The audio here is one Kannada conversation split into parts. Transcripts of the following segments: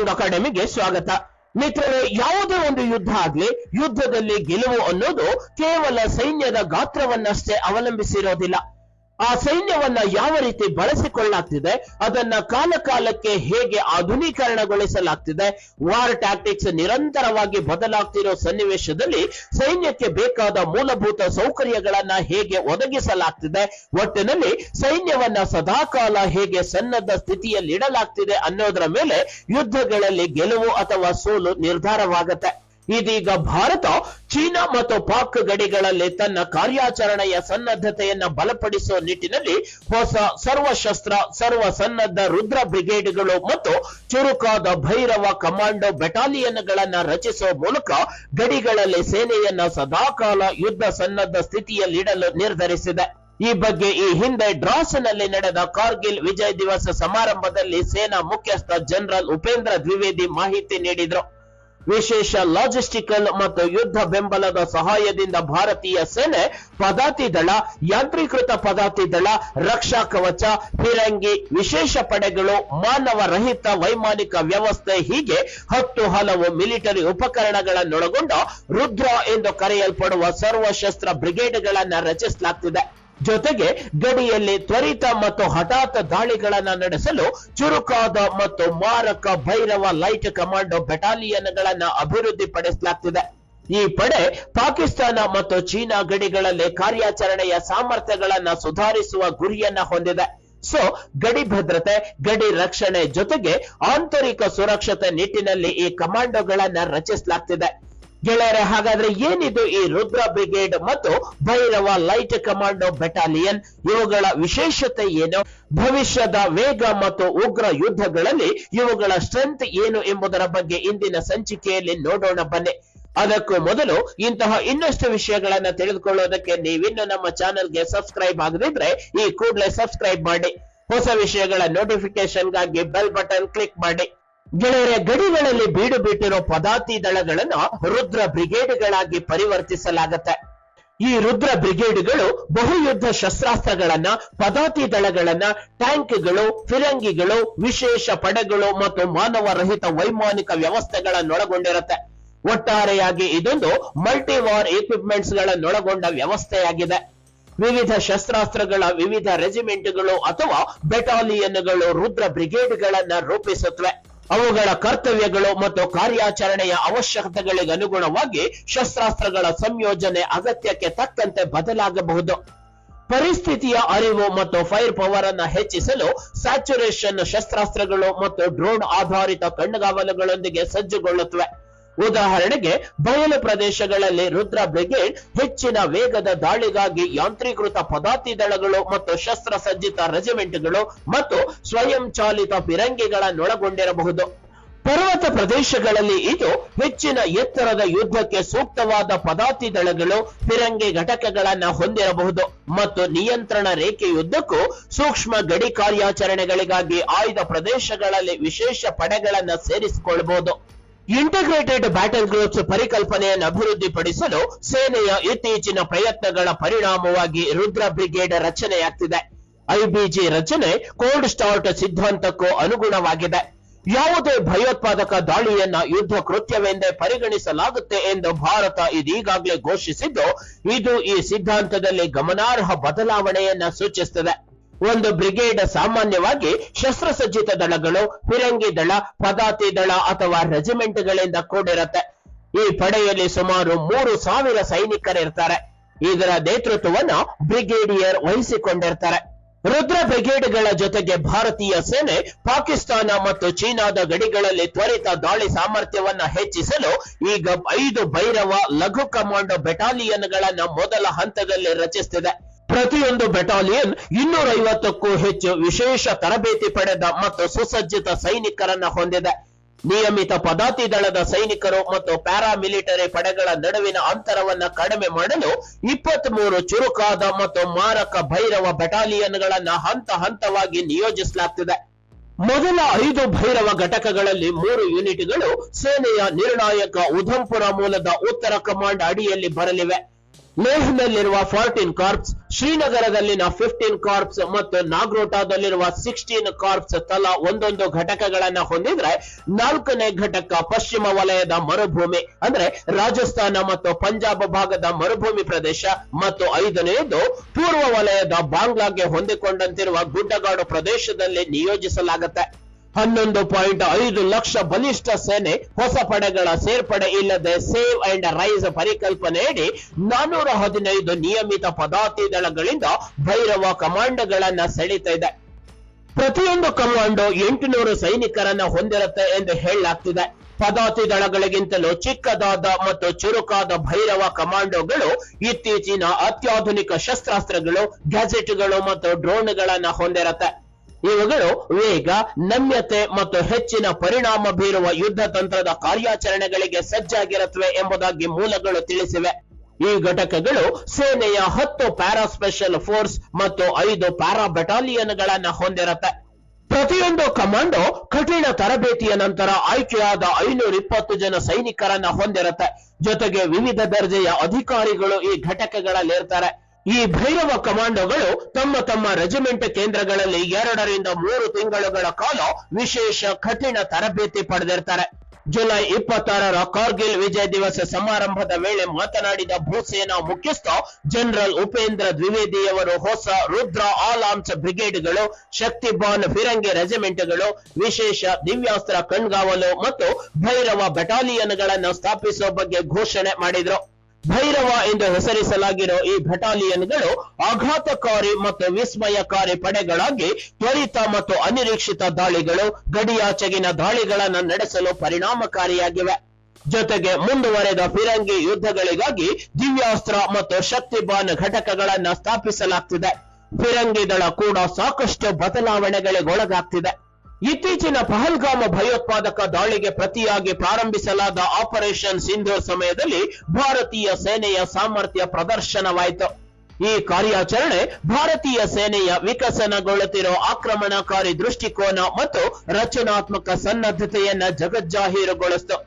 ಟ್ರೈನಿಂಗ್ ಅಕಾಡೆಮಿಗೆ ಸ್ವಾಗತ. ಮಿತ್ರರೇ, ಯಾವುದೇ ಒಂದು ಯುದ್ಧ ಆಗ್ಲಿ, ಯುದ್ಧದಲ್ಲಿ ಗೆಲುವು ಅನ್ನೋದು ಕೇವಲ ಸೈನ್ಯದ ಗಾತ್ರವನ್ನಷ್ಟೇ ಅವಲಂಬಿಸಿರೋದಿಲ್ಲ. ಆ ಸೈನ್ಯವನ್ನ ಯಾವ ರೀತಿ ಬಳಸಿಕೊಳ್ಳಲಾಗ್ತಿದೆ, ಅದನ್ನ ಕಾಲಕಾಲಕ್ಕೆ ಹೇಗೆ ಆಧುನೀಕರಣಗೊಳಿಸಲಾಗ್ತಿದೆ ವಾರ್ ಟ್ಯಾಕ್ಟಿಕ್ಸ್ ನಿರಂತರವಾಗಿ ಬದಲಾಗ್ತಿರೋ ಸನ್ನಿವೇಶದಲ್ಲಿ ಸೈನ್ಯಕ್ಕೆ ಬೇಕಾದ ಮೂಲಭೂತ ಸೌಕರ್ಯಗಳನ್ನ ಹೇಗೆ ಒದಗಿಸಲಾಗ್ತಿದೆ, ಒಟ್ಟಿನಲ್ಲಿ ಸೈನ್ಯವನ್ನ ಸದಾಕಾಲ ಹೇಗೆ ಸನ್ನದ್ಧ ಸ್ಥಿತಿಯಲ್ಲಿ ಇಡಲಾಗ್ತಿದೆ ಅನ್ನೋದರ ಮೇಲೆ ಯುದ್ಧಗಳಲ್ಲಿ ಗೆಲುವು ಅಥವಾ ಸೋಲು ನಿರ್ಧಾರವಾಗುತ್ತೆ. ಇದೀಗ ಭಾರತ ಚೀನಾ ಮತ್ತು ಪಾಕ್ ಗಡಿಗಳಲ್ಲಿ ತನ್ನ ಕಾರ್ಯಾಚರಣೆಯ ಸನ್ನದ್ಧತೆಯನ್ನು ಬಲಪಡಿಸುವ ನಿಟ್ಟಿನಲ್ಲಿ ಹೊಸ ಸರ್ವಶಸ್ತ್ರ ಸರ್ವ ಸನ್ನದ್ಧ ರುದ್ರ ಬ್ರಿಗೇಡ್ಗಳು ಮತ್ತು ಚುರುಕಾದ ಭೈರವ ಕಮಾಂಡೋ ಬೆಟಾಲಿಯನ್ಗಳನ್ನು ರಚಿಸುವ ಮೂಲಕ ಗಡಿಗಳಲ್ಲಿ ಸೇನೆಯನ್ನು ಸದಾಕಾಲ ಯುದ್ಧ ಸನ್ನದ್ಧ ಸ್ಥಿತಿಯಲ್ಲಿಡಲು ನಿರ್ಧರಿಸಿದೆ. ಈ ಬಗ್ಗೆ ಈ ಹಿಂದೆ ಡ್ರಾಸ್ನಲ್ಲಿ ನಡೆದ ಕಾರ್ಗಿಲ್ ವಿಜಯ್ ದಿವಸ ಸಮಾರಂಭದಲ್ಲಿ ಸೇನಾ ಮುಖ್ಯಸ್ಥ ಜನರಲ್ ಉಪೇಂದ್ರ ದ್ವಿವೇದಿ ಮಾಹಿತಿ ನೀಡಿದ್ರು. ವಿಶೇಷ ಲಾಜಿಸ್ಟಿಕಲ್ ಮತ್ತು ಯುದ್ಧ ಬೆಂಬಲದ ಸಹಾಯದಿಂದ ಭಾರತೀಯ ಸೇನೆ ಪದಾತಿ ದಳ, ಯಾಂತ್ರೀಕೃತ ಪದಾತಿ ದಳ, ರಕ್ಷಾ ಕವಚ, ಫಿರಂಗಿ, ವಿಶೇಷ ಪಡೆಗಳು ಮಾನವ ರಹಿತ ವೈಮಾನಿಕ ವ್ಯವಸ್ಥೆ ಹೀಗೆ ಹತ್ತು ಹಲವು ಮಿಲಿಟರಿ ಉಪಕರಣಗಳನ್ನೊಳಗೊಂಡ ರುದ್ರ ಎಂದು ಕರೆಯಲ್ಪಡುವ ಸರ್ವಶಸ್ತ್ರ ಬ್ರಿಗೇಡ್ಗಳನ್ನ ರಚಿಸಲಾಗ್ತಿದೆ. ಜೊತೆಗೆ ಗಡಿಯಲ್ಲಿ ತ್ವರಿತ ಮತ್ತು ಹಠಾತ್ ದಾಳಿಗಳನ್ನು ನಡೆಸಲು ಚುರುಕಾದ ಮತ್ತು ಮಾರಕ ಭೈರವ ಲೈಟ್ ಕಮಾಂಡೋ ಬೆಟಾಲಿಯನ್ಗಳನ್ನ ಅಭಿವೃದ್ಧಿಪಡಿಸಲಾಗ್ತಿದೆ. ಈ ಪಡೆ ಪಾಕಿಸ್ತಾನ ಮತ್ತು ಚೀನಾ ಗಡಿಗಳಲ್ಲಿ ಕಾರ್ಯಾಚರಣೆಯ ಸಾಮರ್ಥ್ಯಗಳನ್ನ ಸುಧಾರಿಸುವ ಗುರಿಯನ್ನ ಹೊಂದಿದೆ. ಸೊ, ಗಡಿ ಭದ್ರತೆ, ಗಡಿ ರಕ್ಷಣೆ ಜೊತೆಗೆ ಆಂತರಿಕ ಸುರಕ್ಷತೆ ನಿಟ್ಟಿನಲ್ಲಿ ಈ ಕಮಾಂಡೋಗಳನ್ನ ರಚಿಸಲಾಗ್ತಿದೆ. ಗೆಳೆಯರೆ, ಹಾಗಾದ್ರೆ ಏನಿದು ಈ ರುದ್ರ ಬ್ರಿಗೇಡ್ ಮತ್ತು ಭೈರವ ಲೈಟ್ ಕಮಾಂಡೋ ಬೆಟಾಲಿಯನ್ ಇವುಗಳ ವಿಶೇಷತೆ ಏನು? ಭವಿಷ್ಯದ ವೇಗ ಮತ್ತು ಉಗ್ರ ಯುದ್ಧಗಳಲ್ಲಿ ಇವುಗಳ ಸ್ಟ್ರೆಂತ್ ಏನು ಎಂಬುದರ ಬಗ್ಗೆ ಇಂದಿನ ಸಂಚಿಕೆಯಲ್ಲಿ ನೋಡೋಣ, ಬನ್ನಿ. ಅದಕ್ಕೂ ಮೊದಲು ಇಂತಹ ಇನ್ನಷ್ಟು ವಿಷಯಗಳನ್ನ ತಿಳಿದುಕೊಳ್ಳೋದಕ್ಕೆ ನೀವಿನ್ನು ನಮ್ಮ ಚಾನೆಲ್ಗೆ ಸಬ್ಸ್ಕ್ರೈಬ್ ಆಗದಿದ್ರೆ ಈ ಕೂಡಲೇ ಸಬ್ಸ್ಕ್ರೈಬ್ ಮಾಡಿ. ಹೊಸ ವಿಷಯಗಳ ನೋಟಿಫಿಕೇಶನ್ಗಾಗಿ ಬೆಲ್ ಬಟನ್ ಕ್ಲಿಕ್ ಮಾಡಿ. ಗೆಳೆಯರೆ, ಗಡಿಗಳಲ್ಲಿ ಬೀಡು ಬಿಟ್ಟಿರೋ ಪದಾತಿ ದಳಗಳನ್ನ ರುದ್ರ ಬ್ರಿಗೇಡ್ಗಳಾಗಿ ಪರಿವರ್ತಿಸಲಾಗತ್ತೆ. ಈ ರುದ್ರ ಬ್ರಿಗೇಡ್ಗಳು ಬಹುಯುದ್ಧ ಶಸ್ತ್ರಾಸ್ತ್ರಗಳನ್ನ, ಪದಾತಿ ದಳಗಳನ್ನ, ಟ್ಯಾಂಕ್ಗಳು, ಫಿರಂಗಿಗಳು, ವಿಶೇಷ ಪಡೆಗಳು ಮತ್ತು ಮಾನವ ರಹಿತ ವೈಮಾನಿಕ ವ್ಯವಸ್ಥೆಗಳನ್ನೊಳಗೊಂಡಿರುತ್ತೆ. ಒಟ್ಟಾರೆಯಾಗಿ ಇದೊಂದು ಮಲ್ಟಿವಾರ್ ಎಕ್ವಿಪ್ಮೆಂಟ್ಸ್ ಗಳನ್ನೊಳಗೊಂಡ ವ್ಯವಸ್ಥೆಯಾಗಿದೆ. ವಿವಿಧ ಶಸ್ತ್ರಾಸ್ತ್ರಗಳ ವಿವಿಧ ರೆಜಿಮೆಂಟ್ಗಳು ಅಥವಾ ಬೆಟಾಲಿಯನ್ಗಳು ರುದ್ರ ಬ್ರಿಗೇಡ್ಗಳನ್ನ ರೂಪಿಸುತ್ತವೆ. ಅವುಗಳ ಕರ್ತವ್ಯಗಳು ಮತ್ತು ಕಾರ್ಯಾಚರಣೆಯ ಅವಶ್ಯಕತೆಗಳಿಗೆ ಅನುಗುಣವಾಗಿ ಶಸ್ತ್ರಾಸ್ತ್ರಗಳ ಸಂಯೋಜನೆ ಅಗತ್ಯಕ್ಕೆ ತಕ್ಕಂತೆ ಬದಲಾಗಬಹುದು. ಪರಿಸ್ಥಿತಿಯ ಅರಿವು ಮತ್ತು ಫೈರ್ ಪವರ್ ಅನ್ನು ಹೆಚ್ಚಿಸಲು ಸ್ಯಾಚುರೇಷನ್ ಶಸ್ತ್ರಾಸ್ತ್ರಗಳು ಮತ್ತು ಡ್ರೋನ್ ಆಧಾರಿತ ಕಣ್ಗಾವಲುಗಳೊಂದಿಗೆ ಸಜ್ಜುಗೊಳ್ಳುತ್ತವೆ. ಉದಾಹರಣೆಗೆ ಬಯಲು ಪ್ರದೇಶಗಳಲ್ಲಿ ರುದ್ರ ಬ್ರಿಗೇಡ್ ಹೆಚ್ಚಿನ ವೇಗದ ದಾಳಿಗಾಗಿ ಯಾಂತ್ರೀಕೃತ ಪದಾತಿ ದಳಗಳು ಮತ್ತು ಶಸ್ತ್ರಸಜ್ಜಿತ ರೆಜಿಮೆಂಟ್ಗಳು ಮತ್ತು ಸ್ವಯಂ ಚಾಲಿತ ಫಿರಂಗಿಗಳನ್ನೊಳಗೊಂಡಿರಬಹುದು. ಪರ್ವತ ಪ್ರದೇಶಗಳಲ್ಲಿ ಇದು ಹೆಚ್ಚಿನ ಎತ್ತರದ ಯುದ್ಧಕ್ಕೆ ಸೂಕ್ತವಾದ ಪದಾತಿ ದಳಗಳು, ಫಿರಂಗಿ ಘಟಕಗಳನ್ನ ಹೊಂದಿರಬಹುದು ಮತ್ತು ನಿಯಂತ್ರಣ ರೇಖೆಯುದ್ದಕ್ಕೂ ಸೂಕ್ಷ್ಮ ಗಡಿ ಕಾರ್ಯಾಚರಣೆಗಳಿಗಾಗಿ ಆಯ್ದ ಪ್ರದೇಶಗಳಲ್ಲಿ ವಿಶೇಷ ಪಡೆಗಳನ್ನ ಸೇರಿಸಿಕೊಳ್ಳಬಹುದು ಇಂಟಿಗ್ರೇಟೆಡ್ ಬ್ಯಾಟಲ್ ಗ್ರೂಪ್ಸ್ ಪರಿಕಲ್ಪನೆಯನ್ನು ಅಭಿವೃದ್ಧಿಪಡಿಸಲು ಸೇನೆಯ ಇತ್ತೀಚಿನ ಪ್ರಯತ್ನಗಳ ಪರಿಣಾಮವಾಗಿ ರುದ್ರ ಬ್ರಿಗೇಡ್ ರಚನೆಯಾಗ್ತಿದೆ. ಐಬಿಜಿ ರಚನೆ ಕೋಲ್ಡ್ ಸ್ಟಾರ್ಟ್ ಸಿದ್ಧಾಂತಕ್ಕೂ ಅನುಗುಣವಾಗಿದೆ. ಯಾವುದೇ ಭಯೋತ್ಪಾದಕ ದಾಳಿಯನ್ನ ಯುದ್ಧ ಕೃತ್ಯವೆಂದೇ ಪರಿಗಣಿಸಲಾಗುತ್ತೆ ಎಂದು ಭಾರತ ಇದೀಗಾಗಲೇ ಘೋಷಿಸಿದ್ದು, ಇದು ಈ ಸಿದ್ಧಾಂತದಲ್ಲಿ ಗಮನಾರ್ಹ ಬದಲಾವಣೆಯನ್ನ ಸೂಚಿಸುತ್ತದೆ ಒಂದು ಬ್ರಿಗೇಡ್ ಸಾಮಾನ್ಯವಾಗಿ ಶಸ್ತ್ರಸಜ್ಜಿತ ದಳಗಳು, ಫಿರಂಗಿ ದಳ, ಪದಾತಿ ದಳ ಅಥವಾ ರೆಜಿಮೆಂಟ್ಗಳಿಂದ ಕೂಡಿರುತ್ತೆ. ಈ ಪಡೆಯಲ್ಲಿ ಸುಮಾರು ಮೂರು ಸಾವಿರ ಸೈನಿಕರಿರ್ತಾರೆ. ಇದರ ನೇತೃತ್ವವನ್ನು ಬ್ರಿಗೇಡಿಯರ್ ವಹಿಸಿಕೊಂಡಿರ್ತಾರೆ. ರುದ್ರ ಬ್ರಿಗೇಡ್ಗಳ ಜೊತೆಗೆ ಭಾರತೀಯ ಸೇನೆ, ಪಾಕಿಸ್ತಾನ ಮತ್ತು ಚೀನಾದ ಗಡಿಗಳಲ್ಲಿ ತ್ವರಿತ ದಾಳಿ ಸಾಮರ್ಥ್ಯವನ್ನ ಹೆಚ್ಚಿಸಲು ಈಗ ಐದು ಭೈರವ ಲಘು ಕಮಾಂಡೋ ಬೆಟಾಲಿಯನ್ಗಳನ್ನು ಮೊದಲ ಹಂತದಲ್ಲಿ ರಚಿಸುತ್ತಿದೆ ಪ್ರತಿಯೊಂದು ಬೆಟಾಲಿಯನ್ ಇನ್ನೂರ ಐವತ್ತಕ್ಕೂ ಹೆಚ್ಚು ವಿಶೇಷ ತರಬೇತಿ ಪಡೆದ ಮತ್ತು ಸುಸಜ್ಜಿತ ಸೈನಿಕರನ್ನ ಹೊಂದಿದೆ. ನಿಯಮಿತ ಪದಾತಿ ದಳದ ಸೈನಿಕರು ಮತ್ತು ಪ್ಯಾರಾಮಿಲಿಟರಿ ಪಡೆಗಳ ನಡುವಿನ ಅಂತರವನ್ನ ಕಡಿಮೆ ಮಾಡಲು ಇಪ್ಪತ್ತ್ ಮೂರು ಚುರುಕಾದ ಮತ್ತು ಮಾರಕ ಭೈರವ ಬೆಟಾಲಿಯನ್ಗಳನ್ನ ಹಂತ ಹಂತವಾಗಿ ನಿಯೋಜಿಸಲಾಗ್ತಿದೆ. ಮೊದಲ ಐದು ಭೈರವ ಘಟಕಗಳಲ್ಲಿ ಮೂರು ಯೂನಿಟ್ಗಳು ಸೇನೆಯ ನಿರ್ಣಾಯಕ ಉಧಂಪುರ ಮೂಲದ ಉತ್ತರ ಕಮಾಂಡ್ ಅಡಿಯಲ್ಲಿ ಬರಲಿವೆ. ಲೇಹ್ನಲ್ಲಿರುವ ಫಾರ್ಟಿನ್ ಕಾರ್ಪ್ಸ್ ಶ್ರೀನಗರದಲ್ಲಿನ ಫಿಫ್ಟೀನ್ ಕಾರ್ಪ್ಸ್ ಮತ್ತು ನಾಗ್ರೋಟಾದಲ್ಲಿರುವ ಸಿಕ್ಸ್ಟೀನ್ ಕಾರ್ಪ್ಸ್ ತಲಾ ಒಂದೊಂದು ಘಟಕಗಳನ್ನ ಹೊಂದಿದ್ರೆ ನಾಲ್ಕನೇ ಘಟಕ ಪಶ್ಚಿಮ ವಲಯದ ಮರುಭೂಮಿ, ಅಂದ್ರೆ ರಾಜಸ್ಥಾನ ಮತ್ತು ಪಂಜಾಬ್ ಭಾಗದ ಮರುಭೂಮಿ ಪ್ರದೇಶ ಮತ್ತು ಐದನೆಯದು ಪೂರ್ವ ವಲಯದ ಬಾಂಗ್ಲಾಗೆ ಹೊಂದಿಕೊಂಡಂತಿರುವ ಗುಡ್ಡಗಾಡು ಪ್ರದೇಶದಲ್ಲಿ ನಿಯೋಜಿಸಲಾಗುತ್ತೆ. ಹನ್ನೊಂದು ಪಾಯಿಂಟ್ ಐದು ಲಕ್ಷ ಬಲಿಷ್ಠ ಸೇನೆ ಹೊಸ ಪಡೆಗಳ ಸೇರ್ಪಡೆ ಇಲ್ಲದೆ ಸೇವ್ ಅಂಡ್ ರೈಸ್ ಪರಿಕಲ್ಪನೆಯಡಿ ನಾನೂರ ಹದಿನೈದು ನಿಯಮಿತ ಪದಾತಿ ದಳಗಳಿಂದ ಭೈರವ ಕಮಾಂಡೋಗಳನ್ನ ಸೆಳೀತಾ ಇದೆ. ಪ್ರತಿಯೊಂದು ಕಮಾಂಡೋ ಎಂಟುನೂರು ಸೈನಿಕರನ್ನ ಹೊಂದಿರುತ್ತೆ ಎಂದು ಹೇಳಲಾಗ್ತಿದೆ. ಪದಾತಿ ದಳಗಳಿಗಿಂತಲೂ ಚಿಕ್ಕದಾದ ಮತ್ತು ಚುರುಕಾದ ಭೈರವ ಕಮಾಂಡೋಗಳು ಇತ್ತೀಚಿನ ಅತ್ಯಾಧುನಿಕ ಶಸ್ತ್ರಾಸ್ತ್ರಗಳು, ಗ್ಯಾಜೆಟ್ಗಳು ಮತ್ತು ಡ್ರೋನ್ಗಳನ್ನ ಹೊಂದಿರುತ್ತೆ. ಇವುಗಳು ವೇಗ, ನಮ್ಯತೆ ಮತ್ತು ಹೆಚ್ಚಿನ ಪರಿಣಾಮ ಬೀರುವ ಯುದ್ಧ ತಂತ್ರದ ಕಾರ್ಯಾಚರಣೆಗಳಿಗೆ ಸಜ್ಜಾಗಿರುತ್ತವೆ ಎಂಬುದಾಗಿ ಮೂಲಗಳು ತಿಳಿಸಿವೆ. ಈ ಘಟಕಗಳು ಸೇನೆಯ ಹತ್ತು ಪ್ಯಾರಾ ಸ್ಪೆಷಲ್ ಫೋರ್ಸ್ ಮತ್ತು ಐದು ಪ್ಯಾರಾ ಬೆಟಾಲಿಯನ್ಗಳನ್ನ ಹೊಂದಿರುತ್ತೆ. ಪ್ರತಿಯೊಂದು ಕಮಾಂಡೋ ಕಠಿಣ ತರಬೇತಿಯ ನಂತರ ಆಯ್ಕೆಯಾದ ಐನೂರ ಇಪ್ಪತ್ತು ಜನ ಸೈನಿಕರನ್ನ ಹೊಂದಿರುತ್ತೆ. ಜೊತೆಗೆ ವಿವಿಧ ದರ್ಜೆಯ ಅಧಿಕಾರಿಗಳು ಈ ಘಟಕಗಳಲ್ಲಿರ್ತಾರೆ. ಈ ಭೈರವ ಕಮಾಂಡೋಗಳು ತಮ್ಮ ತಮ್ಮ ರೆಜಿಮೆಂಟ್ ಕೇಂದ್ರಗಳಲ್ಲಿ ಎರಡರಿಂದ ಮೂರು ತಿಂಗಳುಗಳ ಕಾಲ ವಿಶೇಷ ಕಠಿಣ ತರಬೇತಿ ಪಡೆದಿರ್ತಾರೆ. ಜುಲೈ ಇಪ್ಪತ್ತಾರರ ಕಾರ್ಗಿಲ್ ವಿಜಯ ದಿವಸ ಸಮಾರಂಭದ ವೇಳೆ ಮಾತನಾಡಿದ ಭೂಸೇನಾ ಮುಖ್ಯಸ್ಥ ಜನರಲ್ ಉಪೇಂದ್ರ ದ್ವಿವೇದಿಯವರು ಹೊಸ ರುದ್ರ ಆಲ್ ಆರ್ಮ್ಸ್ ಬ್ರಿಗೇಡ್ಗಳು, ಶಕ್ತಿಬಾನ್ ಫಿರಂಗಿ ರೆಜಿಮೆಂಟ್ಗಳು ವಿಶೇಷ ದಿವ್ಯಾಸ್ತ್ರ ಕಣ್ಗಾವಲು ಮತ್ತು ಭೈರವ ಬೆಟಾಲಿಯನ್ಗಳನ್ನು ಸ್ಥಾಪಿಸುವ ಬಗ್ಗೆ ಘೋಷಣೆ ಮಾಡಿದ್ರು. ಭೈರವ ಎಂದು ಹೆಸರಿಸಲಾಗಿರೋ ಈ ಬೆಟಾಲಿಯನ್ಗಳು ಆಘಾತಕಾರಿ ಮತ್ತು ವಿಸ್ಮಯಕಾರಿ ಪಡೆಗಳಾಗಿ ತ್ವರಿತ ಮತ್ತು ಅನಿರೀಕ್ಷಿತ ದಾಳಿಗಳು, ಗಡಿಯಾಚೆಗಿನ ದಾಳಿಗಳನ್ನು ನಡೆಸಲು ಪರಿಣಾಮಕಾರಿಯಾಗಿವೆ. ಜೊತೆಗೆ ಮುಂದುವರೆದ ಫಿರಂಗಿ ಯುದ್ಧಗಳಿಗಾಗಿ ದಿವ್ಯಾಸ್ತ್ರ ಮತ್ತು ಶಕ್ತಿಬಾನ್ ಘಟಕಗಳನ್ನು ಸ್ಥಾಪಿಸಲಾಗ್ತಿದೆ. ಫಿರಂಗಿ ದಳ ಕೂಡ ಸಾಕಷ್ಟು ಬದಲಾವಣೆಗಳಿಗೊಳಗಾಗ್ತಿದೆ. ಇತ್ತೀಚಿನ ಪಹಲ್ಗಾಮ ಭಯೋತ್ಪಾದಕ ದಾಳಿಗೆ ಪ್ರತಿಯಾಗಿ ಪ್ರಾರಂಭಿಸಲಾದ ಆಪರೇಷನ್ ಸಿಂಧು ಸಮಯದಲ್ಲಿ ಭಾರತೀಯ ಸೇನೆಯ ಸಾಮರ್ಥ್ಯ ಪ್ರದರ್ಶನವಾಯಿತು. ಈ ಕಾರ್ಯಾಚರಣೆ ಭಾರತೀಯ ಸೇನೆಯ ವಿಕಸನಗೊಳ್ಳುತ್ತಿರೋ ಆಕ್ರಮಣಕಾರಿ ದೃಷ್ಟಿಕೋನ ಮತ್ತು ರಚನಾತ್ಮಕ ಸನ್ನದ್ಧತೆಯನ್ನ ಜಗಜ್ಜಾಹೀರುಗೊಳಿಸಿತು.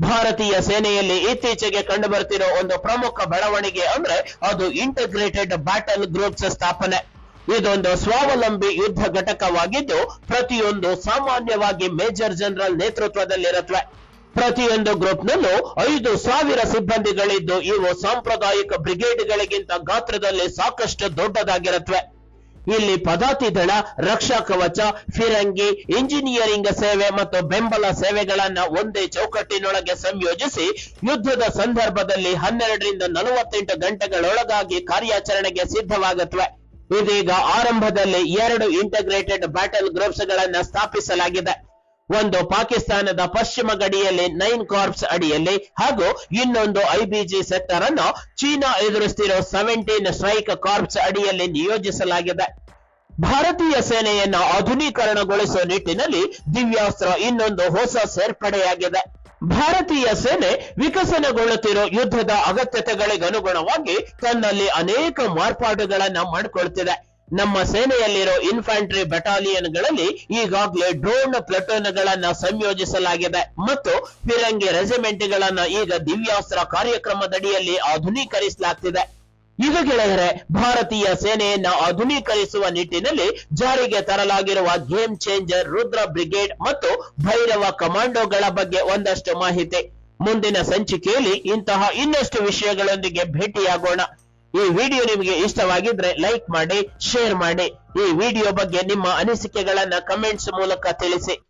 ಭಾರತೀಯ ಸೇನೆಯಲ್ಲಿ ಇತ್ತೀಚೆಗೆ ಕಂಡುಬರ್ತಿರೋ ಒಂದು ಪ್ರಮುಖ ಬೆಳವಣಿಗೆ ಅಂದ್ರೆ ಅದು ಇಂಟಿಗ್ರೇಟೆಡ್ ಬ್ಯಾಟಲ್ ಗ್ರೂಪ್ಸ್ ಸ್ಥಾಪನೆ. ಇದೊಂದು ಸ್ವಾವಲಂಬಿ ಯುದ್ಧ ಘಟಕವಾಗಿದ್ದು, ಪ್ರತಿಯೊಂದು ಸಾಮಾನ್ಯವಾಗಿ ಮೇಜರ್ ಜನರಲ್ ನೇತೃತ್ವದಲ್ಲಿರುತ್ತವೆ. ಪ್ರತಿಯೊಂದು ಗ್ರೂಪ್ನಲ್ಲೂ ಐದು ಸಾವಿರ ಸಿಬ್ಬಂದಿಗಳಿದ್ದು, ಇವು ಸಾಂಪ್ರದಾಯಿಕ ಬ್ರಿಗೇಡ್ಗಳಿಗಿಂತ ಗಾತ್ರದಲ್ಲಿ ಸಾಕಷ್ಟು ದೊಡ್ಡದಾಗಿರುತ್ತವೆ. ಇಲ್ಲಿ ಪದಾತಿ ದಳ, ರಕ್ಷಾ ಕವಚ, ಫಿರಂಗಿ, ಇಂಜಿನಿಯರಿಂಗ್ ಸೇವೆ ಮತ್ತು ಬೆಂಬಲ ಸೇವೆಗಳನ್ನ ಒಂದೇ ಚೌಕಟ್ಟಿನೊಳಗೆ ಸಂಯೋಜಿಸಿ, ಯುದ್ಧದ ಸಂದರ್ಭದಲ್ಲಿ ಹನ್ನೆರಡರಿಂದ ನಲವತ್ತೆಂಟು ಗಂಟೆಗಳೊಳಗಾಗಿ ಕಾರ್ಯಾಚರಣೆಗೆ ಸಿದ್ಧವಾಗುತ್ತವೆ. ಇದೀಗ ಆರಂಭದಲ್ಲಿ ಎರಡು ಇಂಟಗ್ರೇಟೆಡ್ ಬ್ಯಾಟಲ್ ಗ್ರೂಪ್ಸ್ ಗಳನ್ನ ಸ್ಥಾಪಿಸಲಾಗಿದೆ. ಒಂದು ಪಾಕಿಸ್ತಾನದ ಪಶ್ಚಿಮ ಗಡಿಯಲ್ಲಿ ನೈನ್ ಕಾರ್ಪ್ಸ್ ಅಡಿಯಲ್ಲಿ ಹಾಗೂ ಇನ್ನೊಂದು ಐಬಿಜಿ ಸೆಕ್ಟರ್ ಅನ್ನು ಚೀನಾ ಎದುರಿಸ್ತಿರೋ ಸೆವೆಂಟೀನ್ ಸ್ಟ್ರೈಕ್ ಕಾರ್ಪ್ಸ್ ಅಡಿಯಲ್ಲಿ ನಿಯೋಜಿಸಲಾಗಿದೆ. ಭಾರತೀಯ ಸೇನೆಯನ್ನು ಆಧುನೀಕರಣಗೊಳಿಸುವ ನಿಟ್ಟಿನಲ್ಲಿ ದಿವ್ಯಾಸ್ತ್ರ ಇನ್ನೊಂದು ಹೊಸ ಸೇರ್ಪಡೆಯಾಗಿದೆ. ಭಾರತೀಯ ಸೇನೆ ವಿಕಸನಗೊಳ್ಳುತ್ತಿರೋ ಯುದ್ಧದ ಅಗತ್ಯತೆಗಳಿಗನುಗುಣವಾಗಿ ತನ್ನಲ್ಲಿ ಅನೇಕ ಮಾರ್ಪಾಡುಗಳನ್ನ ಮಾಡಿಕೊಳ್ತಿದೆ. ನಮ್ಮ ಸೇನೆಯಲ್ಲಿರೋ ಇನ್ಫ್ಯಾಂಟ್ರಿ ಬೆಟಾಲಿಯನ್ಗಳಲ್ಲಿ ಈಗಾಗಲೇ ಡ್ರೋನ್ ಪ್ಲಟೂನ್ಗಳನ್ನ ಸಂಯೋಜಿಸಲಾಗಿದೆ. ಮತ್ತು ಫಿರಂಗಿ ರೆಜಿಮೆಂಟ್ಗಳನ್ನ ಈಗ ದಿವ್ಯಾಸ್ತ್ರ ಕಾರ್ಯಕ್ರಮದಡಿಯಲ್ಲಿ ಆಧುನೀಕರಿಸಲಾಗ್ತಿದೆ. ಇದು ಗೆಳೆಯರೆ, ಭಾರತೀಯ ಸೇನೆಯನ್ನ ಆಧುನೀಕರಿಸುವ ನಿಟ್ಟಿನಲ್ಲಿ ಜಾರಿಗೆ ತರಲಾಗಿರುವ ಗೇಮ್ ಚೇಂಜರ್ ರುದ್ರ ಬ್ರಿಗೇಡ್ ಮತ್ತು ಭೈರವ ಕಮಾಂಡೋಗಳ ಬಗ್ಗೆ ಒಂದಷ್ಟು ಮಾಹಿತಿ. ಮುಂದಿನ ಸಂಚಿಕೆಯಲ್ಲಿ ಇಂತಹ ಇನ್ನಷ್ಟು ವಿಷಯಗಳೊಂದಿಗೆ ಭೇಟಿಯಾಗೋಣ. ಈ ವಿಡಿಯೋ ನಿಮಗೆ ಇಷ್ಟವಾಗಿದ್ರೆ ಲೈಕ್ ಮಾಡಿ, ಶೇರ್ ಮಾಡಿ. ಈ ವಿಡಿಯೋ ಬಗ್ಗೆ ನಿಮ್ಮ ಅನಿಸಿಕೆಗಳನ್ನ ಕಮೆಂಟ್ಸ್ ಮೂಲಕ ತಿಳಿಸಿ.